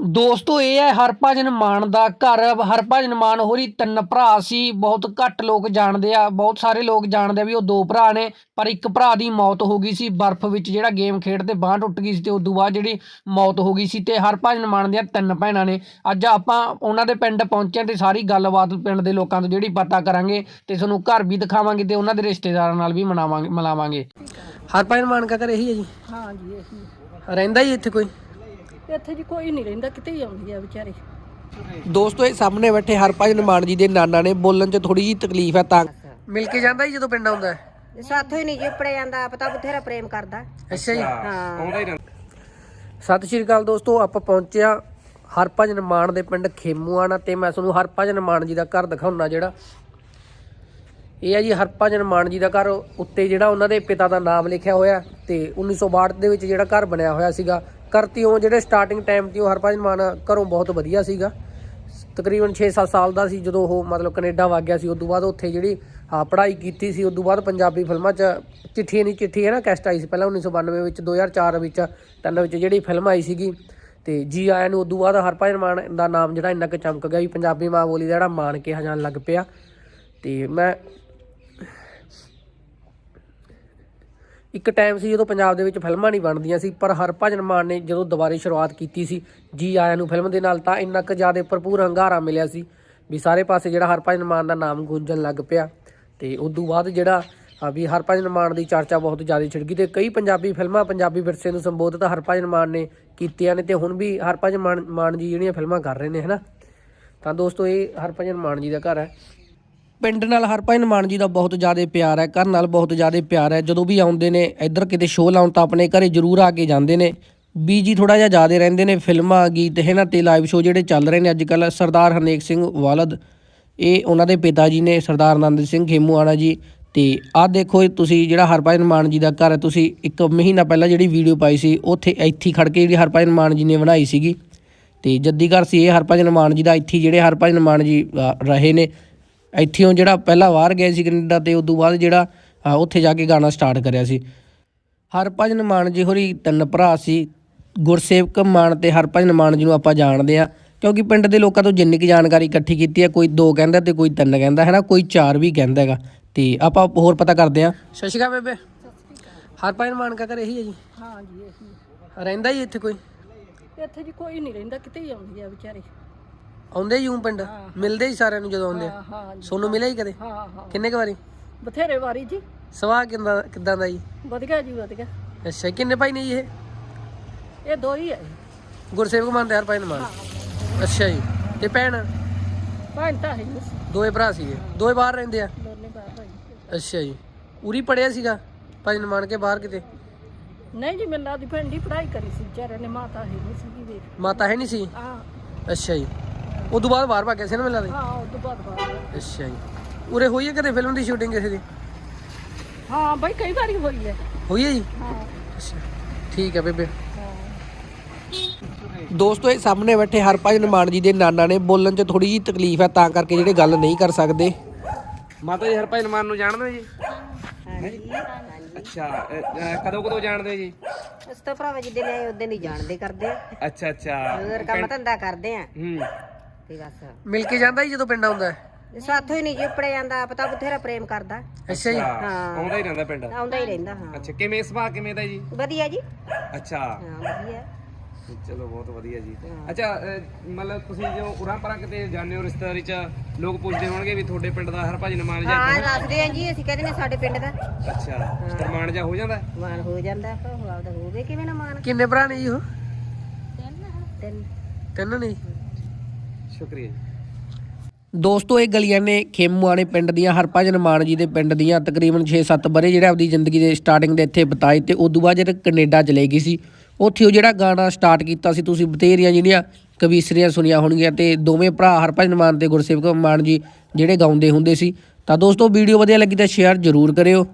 ਦੋਸਤੋ ਇਹ ਹੈ ਹਰਭਜਨ ਮਾਨ ਦਾ ਘਰ। ਹਰਭਜਨ ਮਾਨ ਹੋਰੀ ਤਿੰਨ ਭਰਾ ਸੀ। ਬਹੁਤ ਘੱਟ ਲੋਕ ਜਾਣਦੇ ਆ। ਬਹੁਤ ਸਾਰੇ ਲੋਕ ਜਾਣਦੇ ਆ ਵੀ ਉਹ ਦੋ ਭਰਾ ਨੇ ਪਰ ਇੱਕ ਭਰਾ ਦੀ ਮੌਤ ਹੋ ਗਈ ਸੀ ਬਰਫ਼ ਵਿੱਚ ਜਿਹੜਾ ਗੇਮ ਖੇਡਦੇ ਬਾਂਹ ਟੁੱਟ ਗਈ ਸੀ ਤੇ ਉਦੋਂ ਬਾਅਦ ਜਿਹੜੀ ਮੌਤ ਹੋ ਗਈ ਸੀ ਤੇ ਹਰਭਜਨ ਮਾਨ ਦੀਆਂ ਤਿੰਨ ਭੈਣਾਂ ਨੇ। ਅੱਜ ਆਪਾਂ ਉਹਨਾਂ ਦੇ ਪਿੰਡ ਪਹੁੰਚੇ ਤੇ ਸਾਰੀ ਗੱਲਬਾਤ ਪਿੰਡ ਦੇ ਲੋਕਾਂ ਤੋਂ ਜਿਹੜੀ ਪਤਾ ਕਰਾਂਗੇ ਤੇ ਤੁਹਾਨੂੰ ਘਰ ਵੀ ਦਿਖਾਵਾਂਗੇ ਤੇ ਉਹਨਾਂ ਦੇ ਰਿਸ਼ਤੇਦਾਰਾਂ ਨਾਲ ਵੀ ਮਨਾਵਾਂਗੇ ਮਿਲਾਵਾਂਗੇ। ਹਰਭਜਨ ਮਾਨ ਦਾ ਘਰ ਇਹੀ ਹੈ ਜੀ? ਹਾਂ ਜੀ ਇਹੀ ਰਹਿੰਦਾ ਹੀ ਇੱਥੇ ਕੋਈ? ਇੱਥੇ ਜੀ ਕੋਈ ਨਹੀਂ ਰਹਿੰਦਾ ਕਿਤੇ ਹੀ ਆਉਂਦੀ ਆ ਵਿਚਾਰੇ। ਦੋਸਤੋ ਇਹ ਸਾਹਮਣੇ ਬੈਠੇ ਹਰਭਜਨ ਮਾਨ ਜੀ ਦੇ ਨਾਨਾ ਨੇ ਬੋਲਣ 'ਚ ਥੋੜੀ ਜਿਹੀ ਤਕਲੀਫ ਹੈ ਤਾਂ। ਮਿਲ ਕੇ ਜਾਂਦਾ ਹੀ ਜਦੋਂ ਪਿੰਡ ਆਉਂਦਾ? ਸਾਥੋਂ ਹੀ ਨਹੀਂ ਜਿਪੜਿਆ ਜਾਂਦਾ ਪਤਾ ਬਥੇਰਾ ਪ੍ਰੇਮ ਕਰਦਾ। ਅੱਛਾ ਜੀ। ਹਾਂ। ਸਤਿ ਸ਼੍ਰੀ ਅਕਾਲ ਦੋਸਤੋ ਆਪਾਂ ਪਹੁੰਚੇ ਹਾਂ ਹਰਭਜਨ ਮਾਨ ਦੇ ਪਿੰਡ ਖੇਮੂਆਣਾ ਤੇ ਮੈਂ ਤੁਹਾਨੂੰ ਹਰਭਜਨ ਮਾਨ ਜੀ ਦਾ ਘਰ ਦਿਖਾਉਣਾ ਜਿਹੜਾ। ਇਹ ਹੈ ਜੀ ਹਰਭਜਨ ਮਾਨ ਜੀ ਦਾ ਘਰ ਉੱਤੇ ਜਿਹੜਾ ਉਹਨਾਂ ਦੇ ਪਿਤਾ ਦਾ ਨਾਮ ਲਿਖਿਆ ਹੋਇਆ ਤੇ 1962 ਦੇ ਵਿੱਚ ਜਿਹੜਾ ਘਰ ਬਣਿਆ ਹੋਇਆ ਸੀਗਾ। ਕਰਤੀ ਕਰਤੀਓਂ ਜਿਹੜੇ ਸਟਾਰਟਿੰਗ ਟਾਈਮ ਤੇ ਉਹ ਹਰਭਜਨ ਮਾਨ ਘਰੋਂ ਬਹੁਤ ਵਧੀਆ ਸੀਗਾ। ਤਕਰੀਬਨ 6-7 ਸਾਲ ਦਾ ਸੀ ਜਦੋਂ ਉਹ ਮਤਲਬ ਕੈਨੇਡਾ ਵਗ ਗਿਆ ਸੀ। ਉਸ ਤੋਂ ਬਾਅਦ ਉੱਥੇ ਜਿਹੜੀ ਪੜ੍ਹਾਈ ਕੀਤੀ ਸੀ। ਉਸ ਤੋਂ ਬਾਅਦ ਪੰਜਾਬੀ ਫਿਲਮਾਂ 'ਚ ਚਿੱਠੀ ਨਹੀਂ, ਚਿੱਠੀ ਹੈ ਨਾ, ਕੈਸਟ ਆਈ ਸੀ ਪਹਿਲਾਂ 1992 ਵਿੱਚ 2004 ਵਿੱਚ, ਤਿੰਨ ਵਿੱਚ ਜਿਹੜੀ ਫਿਲਮ ਆਈ ਸੀਗੀ। ਤੇ ਜੀ ਆਇਆਂ ਨੂੰ ਉਸ ਤੋਂ ਬਾਅਦ ਹਰਭਜਨ ਮਾਨ ਦਾ ਨਾਮ ਜਿਹੜਾ ਇੰਨਾ ਕੁ ਚਮਕ ਗਿਆ ਵੀ ਪੰਜਾਬੀ ਮਾਂ ਬੋਲੀ ਦਾ ਜਿਹੜਾ ਮਾਣ ਕਿਹਾ ਜਾਣ ਲੱਗ ਪਿਆ। ਤੇ ਮੈਂ ਇੱਕ ਟਾਈਮ ਸੀ ਜਦੋਂ ਪੰਜਾਬ ਦੇ ਵਿੱਚ ਫਿਲਮਾਂ ਨਹੀਂ ਬਣਦੀਆਂ ਸੀ, ਪਰ ਹਰਭਜਨ ਮਾਨ ਨੇ ਜਦੋਂ ਦੁਬਾਰੇ ਸ਼ੁਰੂਆਤ ਕੀਤੀ ਸੀ ਜੀ ਆਇਆਂ ਨੂੰ ਫਿਲਮ ਦੇ ਨਾਲ ਤਾਂ ਇੰਨਾ ਕੁ ਜ਼ਿਆਦਾ ਭਰਪੂਰ ਹੰਗਾਰਾ ਮਿਲਿਆ ਸੀ ਵੀ ਸਾਰੇ ਪਾਸੇ ਜਿਹੜਾ ਹਰਭਜਨ ਮਾਨ ਦਾ ਨਾਮ ਗੂੰਜਣ ਲੱਗ ਪਿਆ ਤੇ ਉਸ ਤੋਂ ਬਾਅਦ ਜਿਹੜਾ ਵੀ ਹਰਭਜਨ ਮਾਨ ਦੀ ਚਰਚਾ ਬਹੁਤ ਜ਼ਿਆਦਾ ਛਿੜ ਗਈ ਤੇ ਕਈ ਪੰਜਾਬੀ ਫਿਲਮਾਂ, ਪੰਜਾਬੀ ਵਿਰਸੇ ਨੂੰ ਸੰਬੋਧਿਤ ਹਰਭਜਨ ਮਾਨ ਨੇ ਕੀਤੀਆਂ ਨੇ ਤੇ ਹੁਣ ਵੀ ਹਰਭਜਨ ਮਾਨ ਮਾਨ ਜੀ ਜਿਹੜੀਆਂ ਫਿਲਮਾਂ ਕਰ ਰਹੇ ਨੇ, ਹਨਾ? ਤਾਂ ਦੋਸਤੋ, ਇਹ ਹਰਭਜਨ ਮਾਨ ਜੀ ਦਾ ਘਰ ਹੈ। ਪਿੰਡ ਨਾਲ ਹਰਭਜਨ ਮਾਨ ਜੀ ਦਾ ਬਹੁਤ ਜ਼ਿਆਦਾ ਪਿਆਰ ਹੈ, ਘਰ ਨਾਲ ਬਹੁਤ ਜ਼ਿਆਦਾ ਪਿਆਰ ਹੈ। ਜਦੋਂ ਵੀ ਆਉਂਦੇ ਨੇ, ਇੱਧਰ ਕਿਤੇ ਸ਼ੋਅ ਲਾਉਣ ਤਾਂ ਆਪਣੇ ਘਰੇ ਜ਼ਰੂਰ ਆ ਕੇ ਜਾਂਦੇ ਨੇ। ਬੀਜੀ ਥੋੜਾ ਜਿਹਾ ਜ਼ਿਆਦਾ ਰਹਿੰਦੇ ਨੇ, ਫਿਲਮਾਂ, ਗੀਤ ਹੈ ਨਾ ਤੇ ਲਾਈਵ ਸ਼ੋਅ ਜਿਹੜੇ ਚੱਲ ਰਹੇ ਨੇ ਅੱਜ ਕੱਲ ਸਰਦਾਰ ਹਰਨੇਕ ਸਿੰਘ ਵਾਲਦ, ਇਹ ਉਹਨਾਂ ਦੇ ਪਿਤਾ ਜੀ ਨੇ, ਸਰਦਾਰ ਆਨੰਦ ਸਿੰਘ ਖੇਮੂਆਣਾ ਜੀ। ਤੇ ਆਹ ਦੇਖੋ ਇਹ ਤੁਸੀਂ ਜਿਹੜਾ ਹਰਭਜਨ ਮਾਨ ਜੀ ਦਾ ਘਰ ਹੈ, ਤੁਸੀਂ ਇੱਕ ਮਹੀਨਾ ਪਹਿਲਾਂ ਜਿਹੜੀ ਵੀਡੀਓ ਪਾਈ ਸੀ, ਉੱਥੇ ਇੱਥੇ ਹੀ ਖੜ ਕੇ ਜਿਹੜੀ ਹਰਭਜਨ ਮਾਨ ਜੀ ਨੇ ਬਣਾਈ ਸੀਗੀ। ਤੇ ਜੱਦੀ ਘਰ ਸੀ ਇਹ ਹਰਭਜਨ ਮਾਨ ਜੀ ਦਾ ਇੱਥੇ ਜਿਹੜੇ ਹਰਭਜਨ ਮਾਨ ਜੀ ਰਹੇ ਨੇ। ਇੱਥੇੋਂ ਜਿਹੜਾ ਪਹਿਲਾਂ ਬਾਹਰ ਗਏ ਸੀ ਕੈਨੇਡਾ ਤੇ ਉਦੋਂ ਬਾਅਦ ਜਿਹੜਾ ਉੱਥੇ ਜਾ ਕੇ ਗਾਣਾ ਸਟਾਰਟ ਕਰਿਆ ਸੀ। ਹਰਭਜਨ ਮਾਨ ਜੀ ਹੋਰੀ ਤਿੰਨ ਭਰਾ ਸੀ ਗੁਰਸੇਵਕ ਮਾਨ ਤੇ ਹਰਭਜਨ ਮਾਨ ਜੀ ਨੂੰ ਆਪਾਂ ਜਾਣਦੇ ਆ ਕਿਉਂਕਿ ਪਿੰਡ ਦੇ ਲੋਕਾਂ ਤੋਂ ਜਿੰਨੀ ਕੁ ਜਾਣਕਾਰੀ ਇਕੱਠੀ ਕੀਤੀ ਹੈ ਕੋਈ ਦੋ ਕਹਿੰਦਾ ਤੇ ਕੋਈ ਤਿੰਨ ਕਹਿੰਦਾ ਹੈ ਨਾ? ਕੋਈ ਚਾਰ ਵੀ ਕਹਿੰਦਾ ਹੈਗਾ। ਤੇ ਆਪਾਂ ਹੋਰ ਪਤਾ ਕਰਦੇ ਆ ਸਤਿ ਸ਼੍ਰੀ ਅਕਾਲ ਬੇਬੇ। ਹਰਭਜਨ ਮਾਨ ਕਾ ਘਰ ਇਹੀ ਹੈ ਜੀ? ਹਾਂ ਜੀ ਇਹੀ ਰਹਿੰਦਾ ਹੀ ਇੱਥੇ ਕੋਈ? ਇੱਥੇ ਜੀ ਕੋਈ ਨਹੀਂ ਰਹਿੰਦਾ ਕਿਤੇ ਹੀ ਆਉਂਦੀ ਆ ਵਿਚਾਰੇ। ਆਉਂਦੇ ਹੀ ਹੂੰ ਪਿੰਡ ਮਿਲਦੇ ਹੀ ਸਾਰਿਆਂ ਨੂੰ ਜਦੋਂ ਆਉਂਦੇ ਆ? ਹਾਂ ਹਾਂ ਜੀ ਸੋਨੂੰ ਮਿਲਿਆ ਹੀ ਕਦੇ? ਹਾਂ ਹਾਂ। ਕਿੰਨੇ ਕੁ ਵਾਰੀ? ਬਥੇਰੇ ਵਾਰੀ ਜੀ। ਸਵਾਹ ਕਿੰਦਾ ਕਿੱਦਾਂ ਦਾ ਜੀ? ਵਧੀਆ ਜੀ ਵਧੀਆ। ਅੱਛਾ ਕਿੰਨੇ ਭਾਈ ਨੇ ਜੀ ਇਹ? ਇਹ ਦੋ ਹੀ ਹੈ ਗੁਰਸੇਵਕ ਮਾਨ ਤੇ ਹਰਭਜਨ ਮਾਨ। ਅੱਛਾ ਜੀ। ਤੇ ਭੈਣ? ਭੈਣ ਤਾਂ ਹੈ ਨਹੀਂ। ਸੀ, ਦੋਏ ਭਰਾ ਸੀਗੇ। ਦੋਏ ਬਾਹਰ ਰਹਿੰਦੇ ਆ? ਦੋਨੇ ਬਾਹਰ ਹੋਈ ਅੱਛਾ ਜੀ। ਉਰੀ ਪੜਿਆ ਸੀਗਾ? ਭਜਨ ਮਾਨ ਕੇ ਬਾਹਰ ਕਿਤੇ? ਨਹੀਂ ਜੀ ਮੇਰੇ ਨਾਲ ਦੀ ਭੈਣ ਦੀ ਪੜ੍ਹਾਈ ਕਰੀ ਸੀ। ਵਿਚਾਰੇ ਨੇ ਮਾਤਾ ਹੈ ਨਹੀਂ ਸੀ ਵੇਖ। ਮਾਤਾ ਹੈ ਨਹੀਂ ਸੀ? ਹਾਂ। ਅੱਛਾ ਜੀ। ਉਦੋਂ ਬਾਅਦ ਬਾਹਰ ਭੱਗ ਗਏ ਸੀ ਨਾ ਮਿਲਾ ਦੇ? ਹਾਂ ਤੋਂ ਬਾਅਦ ਬਾਅਦ ਅੱਛਾ ਜੀ। ਉਰੇ ਹੋਈ ਹੈ ਕਦੇ ਫਿਲਮ ਦੀ ਸ਼ੂਟਿੰਗ ਕਿਸੇ ਦੀ? ਹਾਂ ਬਈ ਕਈ ਵਾਰੀ ਹੋਈ ਹੈ। ਹੋਈ ਹੈ ਜੀ? ਹਾਂ। ਅੱਛਾ ਠੀਕ ਹੈ ਬੇਬੇ। ਹਾਂ। ਦੋਸਤੋ ਇਹ ਸਾਹਮਣੇ ਬੈਠੇ ਹਰਭਜਨ ਮਾਨ ਜੀ ਦੇ ਨਾਨਾ ਨੇ। ਬੋਲਣ 'ਚ ਥੋੜੀ ਜਿਹੀ ਤਕਲੀਫ ਹੈ ਤਾਂ ਕਰਕੇ ਜਿਹੜੇ ਗੱਲ ਨਹੀਂ ਕਰ ਸਕਦੇ। ਮਾਤਾ ਜੀ ਹਰਭਜਨ ਮਾਨ ਨੂੰ ਜਾਣਦੇ ਹੋ ਜੀ ਅੱਛਾ ਕਦੋਂ ਕਦੋਂ ਜਾਣਦੇ ਹੋ ਜੀ? ਉਸ ਤੋਂ ਭਰਾਵਾ ਜਿੱਦੇ ਆਏ ਉਦੋਂ ਨਹੀਂ ਜਾਣਦੇ ਕਰਦੇ। ਆ ਅੱਛਾ ਅੱਛਾ। ਹੋਰ ਕੰਮ ਧੰਦਾ ਕਰਦੇ ਆ। ਹੂੰ। ਤੇ ਬਸ। ਮਿਲ ਕੇ ਜਾਂਦਾ ਹੀ ਜਦੋਂ ਪਿੰਡ ਆਉਂਦਾ ਹੈ। ਸਾਥੋਂ ਹੀ ਨਹੀਂ ਜਿਪੜਿਆ ਜਾਂਦਾ ਪਤਾ ਬਥੇਰਾ ਪ੍ਰੇਮ ਕਰਦਾ। ਅੱਛਾ ਜੀ। ਹਾਂ ਆਉਂਦਾ ਹੀ ਰਹਿੰਦਾ ਪਿੰਡ। ਆਉਂਦਾ ਹੀ ਰਹਿੰਦਾ ਹਾਂ। ਅੱਛਾ ਕਿਵੇਂ ਸੁਭਾਅ ਕਿਵੇਂ ਦਾ ਜੀ? ਵਧੀਆ ਜੀ। ਅੱਛਾ। ਹਾਂ ਵਧੀਆ। ਚਲੋ ਬਹੁਤ ਵਧੀਆ ਜੀ। ਅੱਛਾ ਮਤਲਬ ਤੁਸੀਂ ਜੋ ਉਰਾਂ ਪਰਾਂ ਕਿਤੇ ਜਾਂਦੇ ਹੋ ਰਿਸ਼ਤੇਦਾਰੀ ਚ ਲੋਕ ਪੁੱਛਦੇ ਹੋਣਗੇ ਵੀ ਤੁਹਾਡੇ ਪਿੰਡ ਦਾ ਹਰਭਜਨ ਮਾਨ ਜਾਂ ਹਾਂ ਦੱਸਦੇ ਆ ਜੀ ਅਸੀਂ ਕਹਿੰਦੇ ਨੇ ਸਾਡੇ ਪਿੰਡ ਦਾ। ਅੱਛਾ ਸਰਮਾਨ ਜਾਂ ਹੋ ਜਾਂਦਾ ਮਾਨ ਹੋ ਜਾਂਦਾ ਪਰ ਉਹ ਆਪਦਾ ਹੋਵੇ ਕਿਵੇਂ ਨਾ ਮਾਨ ਕਿੰਨੇ ਭਰਾ ਨੇ ਜੀ ਉਹ? ਤਿੰਨ। ਤਿੰਨ ਨੇ ਸ਼ੁਕਰੀਆ ਜੀ। ਦੋਸਤੋ, ਇਹ ਗਲੀਆਂ ਨੇ ਖੇਮੂਆਣੇ ਪਿੰਡ ਦੀਆਂ, ਹਰਭਜਨ ਮਾਨ ਜੀ ਦੇ ਪਿੰਡ ਦੀਆਂ ਤਕਰੀਬਨ 6-7 ਬਰੇ ਜਿਹੜਾ ਆਪਦੀ ਜ਼ਿੰਦਗੀ ਦੇ ਸਟਾਰਟਿੰਗ ਦੇ ਇੱਥੇ ਬਤਾਏ ਤੇ ਉਦੋਂ ਬਾਅਦ ਜਦ ਕੈਨੇਡਾ ਚਲੇ ਗਈ ਸੀ, ਉੱਥੇ ਉਹ ਜਿਹੜਾ ਗਾਣਾ ਸਟਾਰਟ ਕੀਤਾ ਸੀ, ਤੁਸੀਂ ਬਤੇਰੀਆਂ ਜਿਹੜੀਆਂ ਕਵੀਸਰੀਆਂ ਸੁਣੀਆਂ ਹੋਣਗੀਆਂ ਤੇ ਦੋਵੇਂ ਭਰਾ ਹਰਭਜਨ ਮਾਨ ਤੇ ਗੁਰਸੇਵਕ ਮਾਨ ਜੀ ਜਿਹੜੇ ਗਾਉਂਦੇ ਹੁੰਦੇ ਸੀ। ਤਾਂ ਦੋਸਤੋ, ਵੀਡੀਓ ਵਧੀਆ ਲੱਗੀ ਤਾਂ ਸ਼ੇਅਰ ਜ਼ਰੂਰ ਕਰਿਓ।